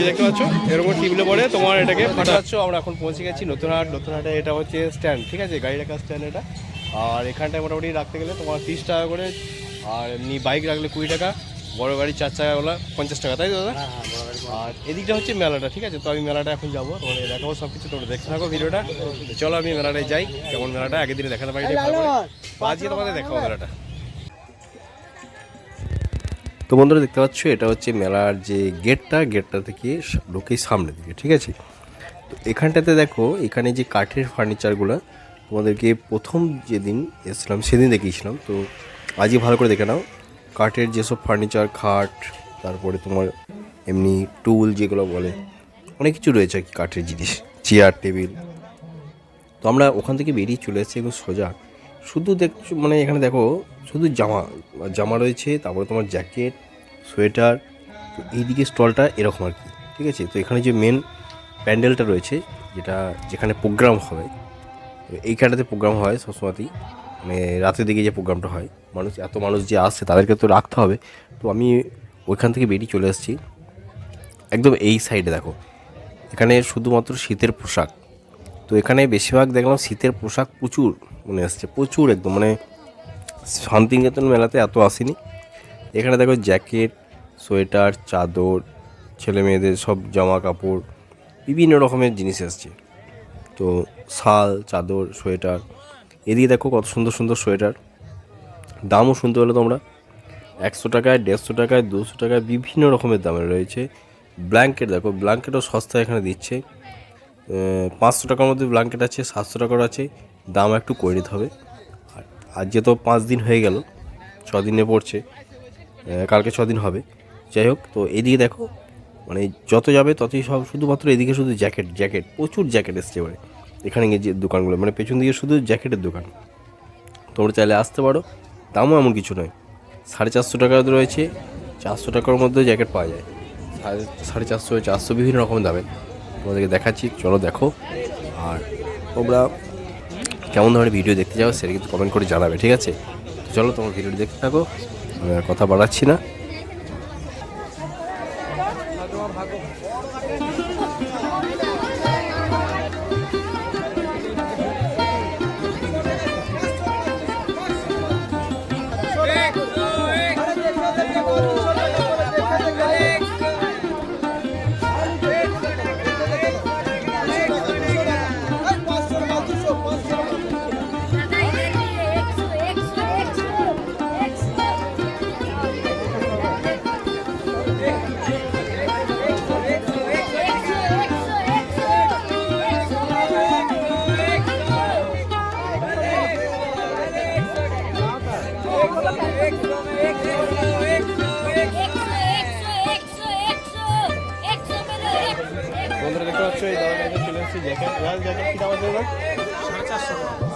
দেখতে পাচ্ছ এরকম টিপলে পরে তোমার এটাকে ফাটাচ্ছ আমরা এখন পৌঁছে গেছি নতুনহাট নতুনহাটে এটা হচ্ছে স্ট্যান্ড ঠিক আছে? গাড়ি রাখার স্ট্যান্ড এটা। আর এখানটায় মোটামুটি রাখতে গেলে তোমার তিরিশ টাকা করে আর এমনি বাইক রাখলে কুড়ি টাকা বড় গাড়ি চার চাকাগুলো পঞ্চাশ টাকা তাই তো দাদা? আর এদিকটা হচ্ছে মেলাটা, ঠিক আছে? তো আমি মেলাটা এখন যাব, তোমাদের দেখাবো সব কিছু তোমরা দেখতে থাকো ভিডিওটা। চলো আমি মেলাটায় যাই, কেমন মেলাটা, আগের দিনে দেখাতে পারি আজকে তোমাদের দেখাবো মেলাটা। তো বন্ধুরা, দেখতে পাচ্ছ, এটা হচ্ছে মেলার যে গেটটা গেটটা থেকে ঢুকেই সামনে দিকে, ঠিক আছে? তো এখানটাতে দেখো, এখানে যে কাঠের ফার্নিচারগুলো, তোমাদেরকে প্রথম যেদিন এসেছিলাম, সেদিন দেখিয়েছিলাম। তো আজকে ভালো করে দেখে নাও, কাঠের যেসব ফার্নিচার, খাট, তারপরে তোমার এমনি টুল যেগুলো বলে, অনেক কিছু রয়েছে আর কি কাঠের জিনিস চেয়ার টেবিল তো আমরা ওখান থেকে বেরিয়ে চলে এসেছি একদম সোজা। শুধু দেখছ মানে এখানে দেখো, শুধু জামা জামা রয়েছে, তারপরে তোমার জ্যাকেট সোয়েটার তো এইদিকে স্টলটা এরকম আর কি, ঠিক আছে? তো এখানে যে মেন প্যান্ডেলটা রয়েছে, যেটা, যেখানে প্রোগ্রাম হবে এইখানটাতে প্রোগ্রাম হয় সবসময়তেই মানে রাতের দিকে যে প্রোগ্রামটা হয়, মানুষ, এত মানুষ যে আসছে তাদেরকে তো রাখতে হবে। তো আমি ওইখান থেকে বেরিয়ে চলে এসেছি। একদম এই সাইডে দেখো। এখানে শুধুমাত্র শীতের পোশাক। তো এখানে বেশিরভাগ দেখলাম শীতের পোশাক প্রচুর মনে আসছে, প্রচুর একদম। মানে শান্তিনিকেতন মেলাতে এত আসেনি। এখানে দেখো জ্যাকেট, সোয়েটার, চাদর, ছেলে মেয়েদের সব জামা কাপড় বিভিন্ন রকমের জিনিস আসছে। তো শাল, চাদর, সোয়েটার, এদিকে দেখো কত সুন্দর সুন্দর সোয়েটার। দামও শুনতে পেলে তোমরা। একশো টাকায়, দেড়শো টাকায়, দুশো টাকায় বিভিন্ন রকমের দামের রয়েছে। ব্ল্যাঙ্কেট, দেখো ব্ল্যাঙ্কেটও সস্তা এখানে দিচ্ছে। পাঁচশো টাকার মধ্যে ব্ল্যাঙ্কেট আছে, সাতশো টাকার আছে, দাম একটু করে নিতে হবে। আর আজকে তো পাঁচ দিন হয়ে গেল, ছ দিনে পড়ছে কালকে ছ দিন হবে। যাই হোক, তো এদিকে দেখো মানে যত যাবে ততই সব শুধুমাত্র এদিকে শুধু জ্যাকেট জ্যাকেট, প্রচুর জ্যাকেট এসছে এবারে। এখানে গিয়ে যে দোকানগুলো মানে পেছন দিকে শুধু জ্যাকেটের দোকান। তোমরা চাইলে আসতে পারো, দামও এমন কিছু নয়। সাড়ে চারশো টাকা রয়েছে, চারশো টাকার মধ্যে জ্যাকেট পাওয়া যায়। সাড়ে সাড়ে চারশো চারশো বিভিন্ন রকম দামে। তোমাদেরকে দেখাচ্ছি, চলো দেখো। আর তোমরা কেমন ধরনের ভিডিও দেখতে চাও সেটা কিন্তু কমেন্ট করে জানাবে, ঠিক আছে? চলো তোমার ভিডিওটি দেখতে থাকো, আমি আর কথা বাড়াচ্ছি না।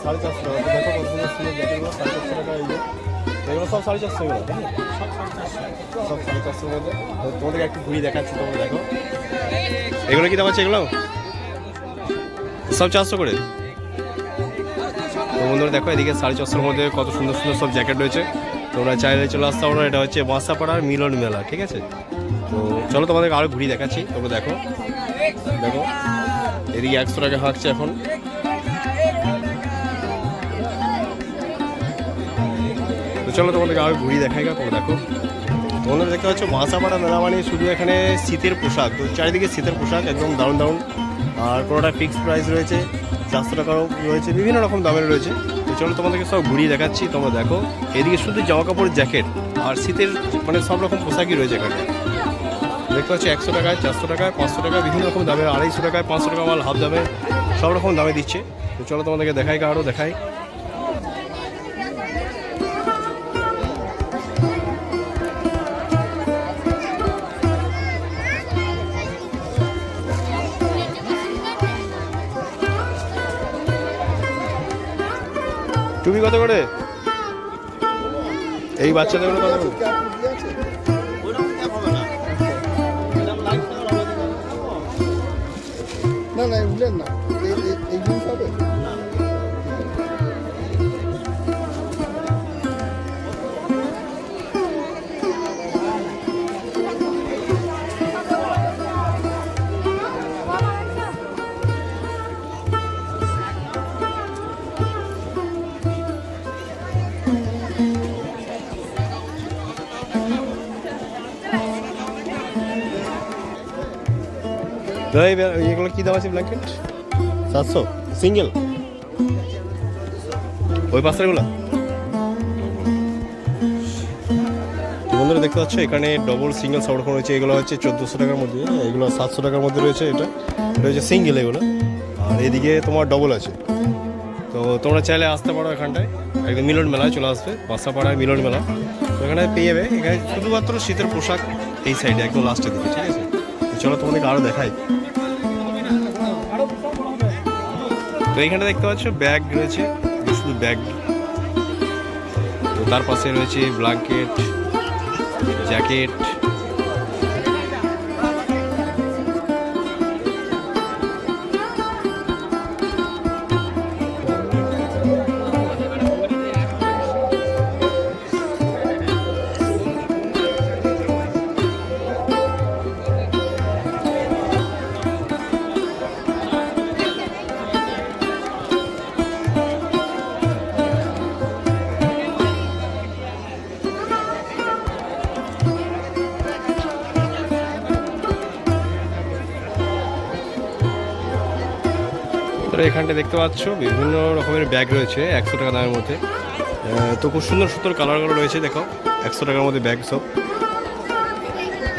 সাড়ে চারশো। দেখো কত সুন্দর সুন্দর সব তোমাদেরকে দেখাচ্ছি দেখো। এগুলো এগুলো? সব চারশো করে? দেখো এদিকে সাড়ে চারশোর মধ্যে কত সুন্দর সুন্দর সব জ্যাকেট রয়েছে। তোমরা চাইলে চলে আসতে পারো, এটা হচ্ছে বাঁসাপাড়ার মিলন মেলা, ঠিক আছে? তো চলো তোমাদেরকে আরও ঘুরিয়ে দেখাচ্ছি, তোমরা দেখো। দেখো। এদিকে একশো টাকা হাঁকছে এখন। তো চলো তোমাদেরকে আরও ঘুরিয়ে দেখাই গা তোমরা দেখো। তোমরা দেখতে পাচ্ছ বাঁসাপাড়া মেলা মানে শুধু এখানে শীতের পোশাক। তো চারিদিকে শীতের পোশাক, একদম দারুণ দারুণ আর কোনোটা ফিক্সড প্রাইস রয়েছে, চারশো টাকারও রয়েছে, বিভিন্ন রকম দামের রয়েছে। তো চলো তোমাদেরকে সব ঘুরিয়ে দেখাচ্ছি, তোমরা দেখো। এদিকে শুধু জামা কাপড় জ্যাকেট আর শীতের মানে সব রকম পোশাকই রয়েছে এখানে। দেখতে পাচ্ছি একশো টাকায়, চারশো টাকায়, পাঁচশো টাকায়, বিভিন্ন রকম দামে, আড়াইশো টাকায়, পাঁচশো টাকা মাল, হাফ দামে, সব রকম দামে দিচ্ছে। তো চলো তোমাদেরকে দেখাই আরও দেখাই। তুমি কত করে? এই বাচ্চাদের কত করে? না এই এগুলো কি দাম আছে ব্ল্যাঙ্কেট সাতশো। সিঙ্গেল ওই পাঁচটাগুলো বন্ধুরা দেখতে পাচ্ছ এখানে ডবল সিঙ্গেল সব রকম রয়েছে এগুলো হচ্ছে চোদ্দোশো টাকার মধ্যে। এগুলো সাতশো টাকার মধ্যে রয়েছে এটা। এটা হচ্ছে সিঙ্গেল এগুলো। আর এদিকে তোমার ডবল আছে। তো তোমরা চাইলে আসতে পারো এখানটায়। একদম মিলন মেলায় চলে আসবে। বাসাপাড়ায় মিলন মেলা। তো এখানে পেয়ে যাবে। এখানে শুধুমাত্র শীতের পোশাক এই সাইডে একদম লাস্টের দিকে ঠিক আছে? চলো তোমাদেরকে আরও দেখাই। এইখানে দেখতে পাচ্ছ ব্যাগ রয়েছে শুধু ব্যাগ। তো তার পাশে রয়েছে ব্ল্যাঙ্কেট জ্যাকেট তোমরা এখানটা দেখতে পাচ্ছ, বিভিন্ন রকমের ব্যাগ রয়েছে, একশো টাকা দামের মধ্যে। তো খুব সুন্দর সুন্দর কালারগুলো রয়েছে, দেখো, একশো টাকার মধ্যে ব্যাগ সব।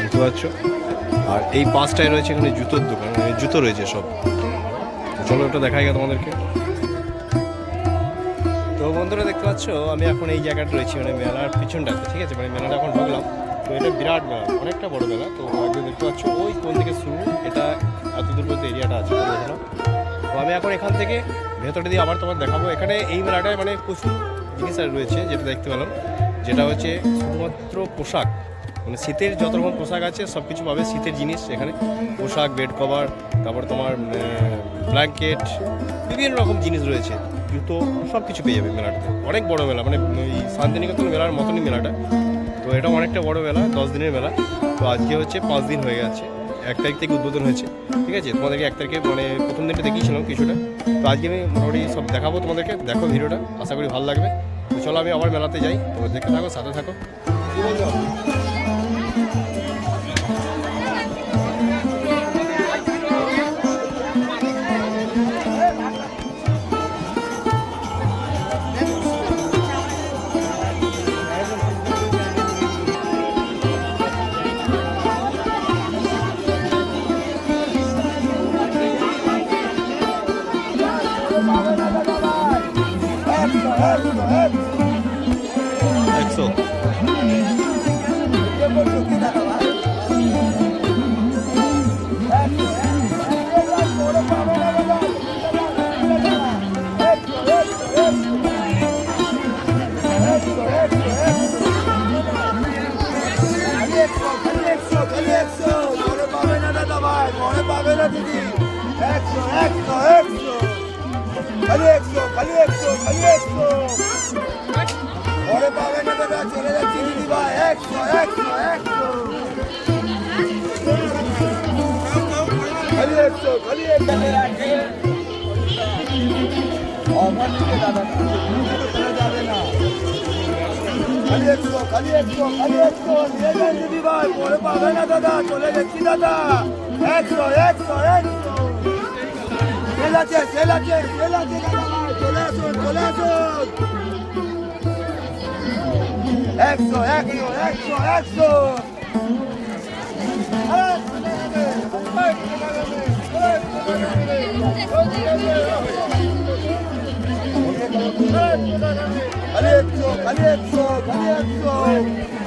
দেখতে পাচ্ছ? আর এই পাঁচটায় রয়েছে এখানে জুতোর দোকান মানে জুতো রয়েছে সব। চলো ওটা দেখাই গেল তোমাদেরকে। তো বন্ধুরা, দেখতে পাচ্ছ, আমি এখন এই জায়গাটা রয়েছি মানে মেলার পিছনটাতে, ঠিক আছে? মানে মেলাটা এখন ঢুকলাম। তো এটা বিরাট মেলা, অনেকটা বড় মেলা। তো একদম দেখতে পাচ্ছ, ওই কোন থেকে শুরু, এটা এত দূর পর্যন্ত এরিয়াটা আছে দেখলাম তো আমি এখন এখান থেকে ভেতরে দিয়ে আবার তোমার দেখাবো। এখানে এই মেলাটায় মানে প্রচুর জিনিস রয়েছে, যেটা দেখতে পেলাম। যেটা হচ্ছে শুধুমাত্র পোশাক। মানে শীতের যত রকম পোশাক আছে সব কিছু পাবে শীতের জিনিস এখানে। পোশাক, বেড কভার, তারপর তোমার ব্ল্যাঙ্কেট, বিভিন্ন রকম জিনিস রয়েছে। জুতো সব কিছু পেয়ে যাবে মেলাটাতে। অনেক বড় মেলা মানে এই শান্তিনিকেতন মেলার মতনই মেলাটা। তো এটা অনেকটা বড় মেলা, দশ দিনের মেলা। তো আজকে হচ্ছে পাঁচ দিন হয়ে গেছে। এক তারিখ থেকে উদ্বোধন হয়েছে, ঠিক আছে? তোমাদেরকে এক তারিখে মানে প্রথম দিনটা দেখিয়েছিলাম কিছুটা। তো আজকে আমি মোটামুটি সব দেখাবো তোমাদেরকে, দেখো ভিডিওটা, আশা করি ভালো লাগবে। তো চলো আমি আবার মেলাতে যাই তো দেখে থাকো, সাথে থাকো। অফার দিকে দাদা চলে যাবে না খালি একশো একশো একশো একশো খালি একশো খালি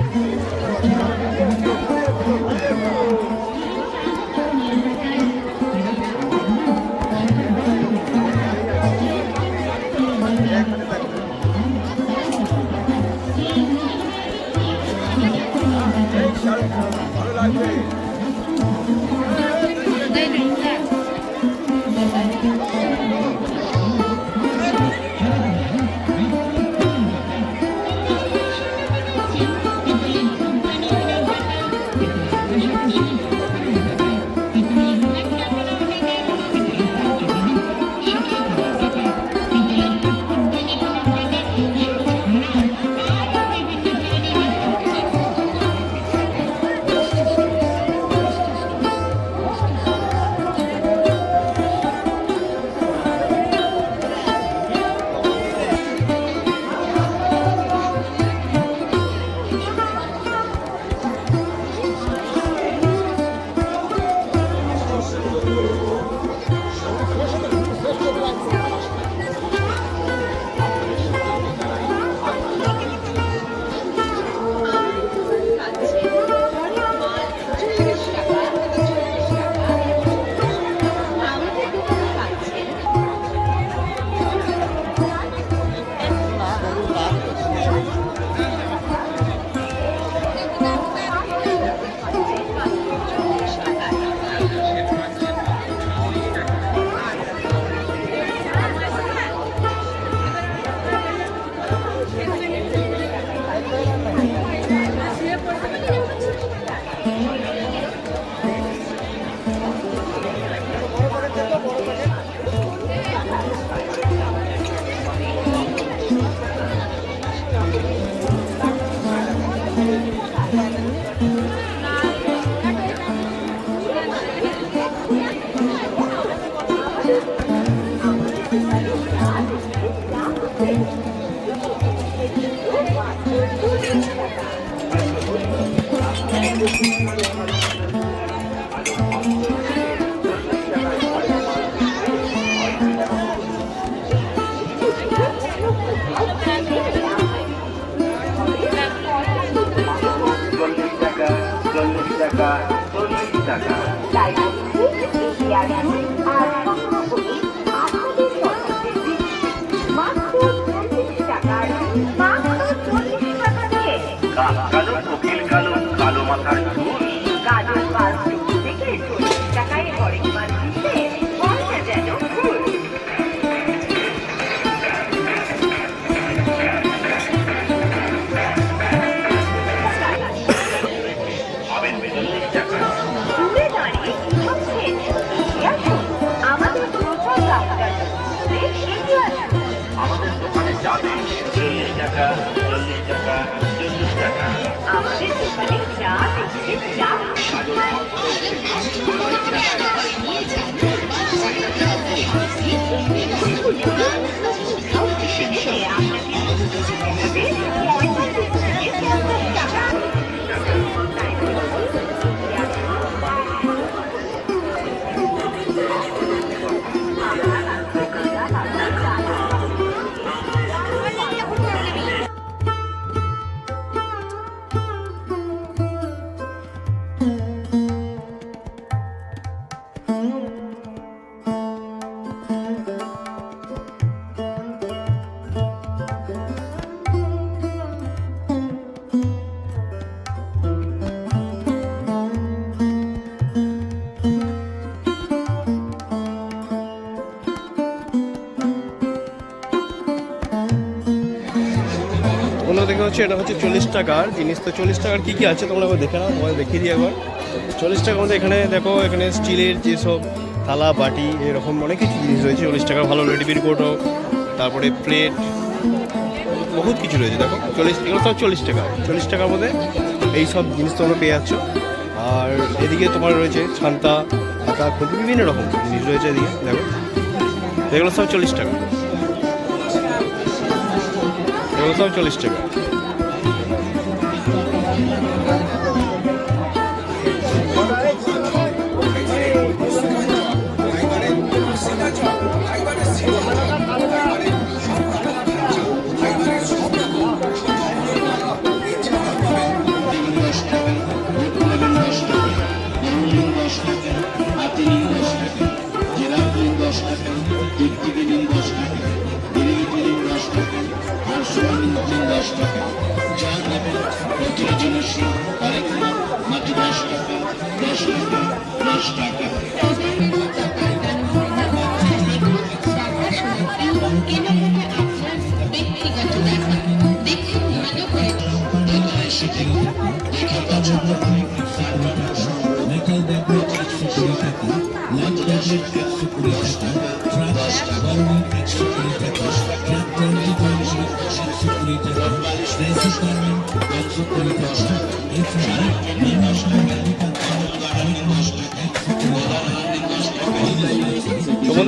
তোমরা দেখে হচ্ছে, এটা হচ্ছে চল্লিশ টাকার জিনিস। তো চল্লিশ টাকার কী কী আছে তোমরা দেখে নাও, তোমাদের দেখিয়ে দিই একবার। চল্লিশ টাকার মধ্যে এখানে দেখো, এখানে স্টিলের যেসব থালা, বাটি, এরকম অনেক কিছু জিনিস রয়েছে। চল্লিশ টাকার ভালো রেডিমেড কোটো, তারপরে প্লেট, বহুত কিছু রয়েছে, দেখো। চল্লিশ, এগুলো সব চল্লিশ টাকা। চল্লিশ টাকার মধ্যে এই সব জিনিস তোমরা পেয়ে যাচ্ছ। আর এদিকে তোমার রয়েছে ছান্তা হাতা খুঁটি বিভিন্ন রকম জিনিস রয়েছে এদিকে, দেখো। এগুলো সব চল্লিশ টাকা। এগুলো সব চল্লিশ টাকা।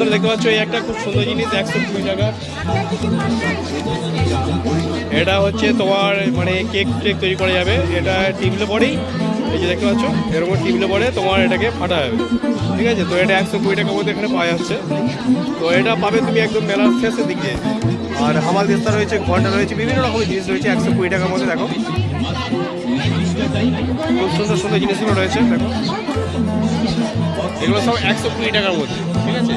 বন্ধুরা দেখতে পাচ্ছ, এই একটা খুব সুন্দর জিনিস, একশো কুড়ি টাকা। এটা হচ্ছে তোমার মানে কেক টেক তৈরি করা যাবে। এটা টিবলে পরেই এই যে দেখতে পাচ্ছ, এরকম টিবলে পরে তোমার এটাকে ফাটা যাবে। ঠিক আছে? তো এটা একশো কুড়ি টাকার মধ্যে এখানে পাওয়া যাচ্ছে। তো এটা পাবে তুমি একদম মেলার শেষের দিকে। আর হামাল দিস্তা রয়েছে ঘণ্টা রয়েছে, বিভিন্ন রকমের জিনিস রয়েছে, একশো কুড়ি টাকার মধ্যে দেখো। খুব সুন্দর সুন্দর জিনিসগুলো রয়েছে, দেখো। এগুলো সব একশো কুড়ি টাকার মধ্যে, ঠিক আছে?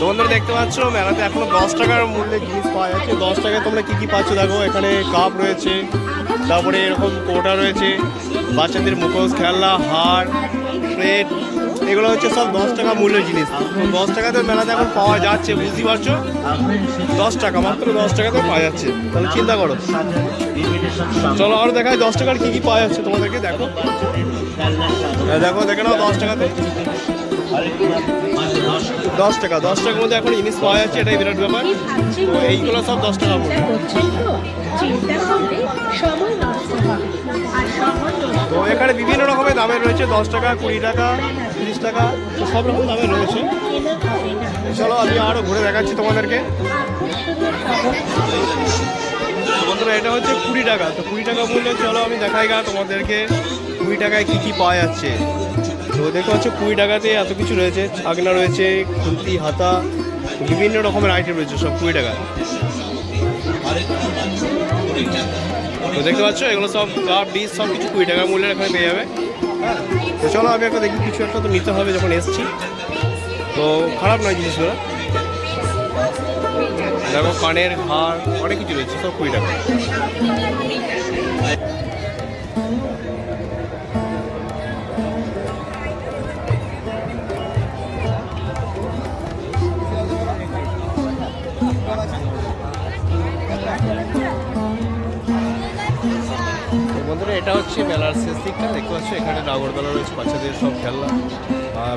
তোমাদের দেখতে পাচ্ছ, মেলাতে এখনও দশ টাকার মূল্যে জিনিস পাওয়া যাচ্ছে। দশ টাকায় তোমরা কী কী পাচ্ছ দেখো? এখানে কাপ রয়েছে, তারপরে এরকম কোটা রয়েছে, বাচ্চাদের মুখোশ, খেলনা, হার প্লেট এগুলো হচ্ছে সব দশ টাকা মূল্যের জিনিস। দশ টাকাতে মেলাতে এখন পাওয়া যাচ্ছে বুঝতে পারছ? দশ টাকা মাত্র দশ টাকাতে পাওয়া যাচ্ছে। তাহলে চিন্তা করো। চলো আর দেখায় দশ টাকার কী কী পাওয়া যাচ্ছে তোমাদেরকে দেখো। দেখো দেখে নাও দশ টাকাতে। দশ টাকা দশ টাকার মধ্যে এখন জিনিস পাওয়া যাচ্ছে এটাই বিরাট ব্যাপার। তো এইগুলো সব দশ টাকা পড়বে তো এখানে বিভিন্ন রকমের দামের রয়েছে, দশ টাকা, কুড়ি টাকা, তিরিশ টাকা, তো সব রকম দামের রয়েছে। চলো, আমি আরও ঘুরে দেখাচ্ছি তোমাদেরকে। বন্ধুরা, এটা হচ্ছে কুড়ি টাকা। তো কুড়ি টাকা বললে চলো, আমি দেখাই গা তোমাদেরকে কুড়ি টাকায় কী কী পাওয়া যাচ্ছে। তো দেখতে পাচ্ছ, কুড়ি টাকাতে এত কিছু রয়েছে। ছাগনা রয়েছে, খুন্তি, হাতা, বিভিন্ন রকমের আইটেম রয়েছে সব কুড়ি টাকা তো দেখতে পাচ্ছ, এগুলো সব কাপ ডিস সব কিছু কুড়ি টাকা মূল্যের এখানে পেয়ে যাবে। তো চলো আমি একটা দেখি, কিছু একটা তো নিতে হবে যখন এসছি। তো খারাপ নয় জিনিসগুলো। দেখো কানের হার অনেক কিছু রয়েছে, সব কুড়ি টাকা। হচ্ছে মেলার শেষ দিকটা দেখতে পাচ্ছি এখানে নাগরদোলা রয়েছে, বাচ্চাদের সব খেলনা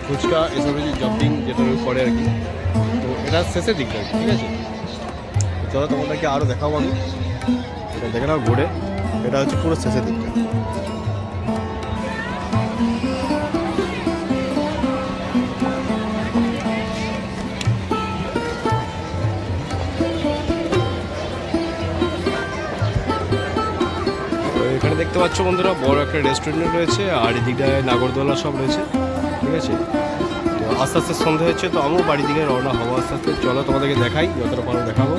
ফুচকা এসব রয়েছে জম্পিং যেটা করে আর কি। তো এটা শেষের দিকটা ঠিক আছে? চলো তোমাদেরকে আরও দেখাবো আমি। এটা দেখে নাও ঘুরে। এটা হচ্ছে পুরো শেষের দিকটা। দেখতে পাচ্ছ বন্ধুরা, বড় একটা রেস্টুরেন্ট রয়েছে, আর এদিকটায় নাগরদোলা সব রয়েছে, ঠিক আছে? তো আস্তে আস্তে সন্ধে হচ্ছে, তো আমিও বাড়ির দিকে রওনা হব আস্তে আস্তে। চলো তোমাদেরকে দেখাই, যতটা পারো দেখাবো।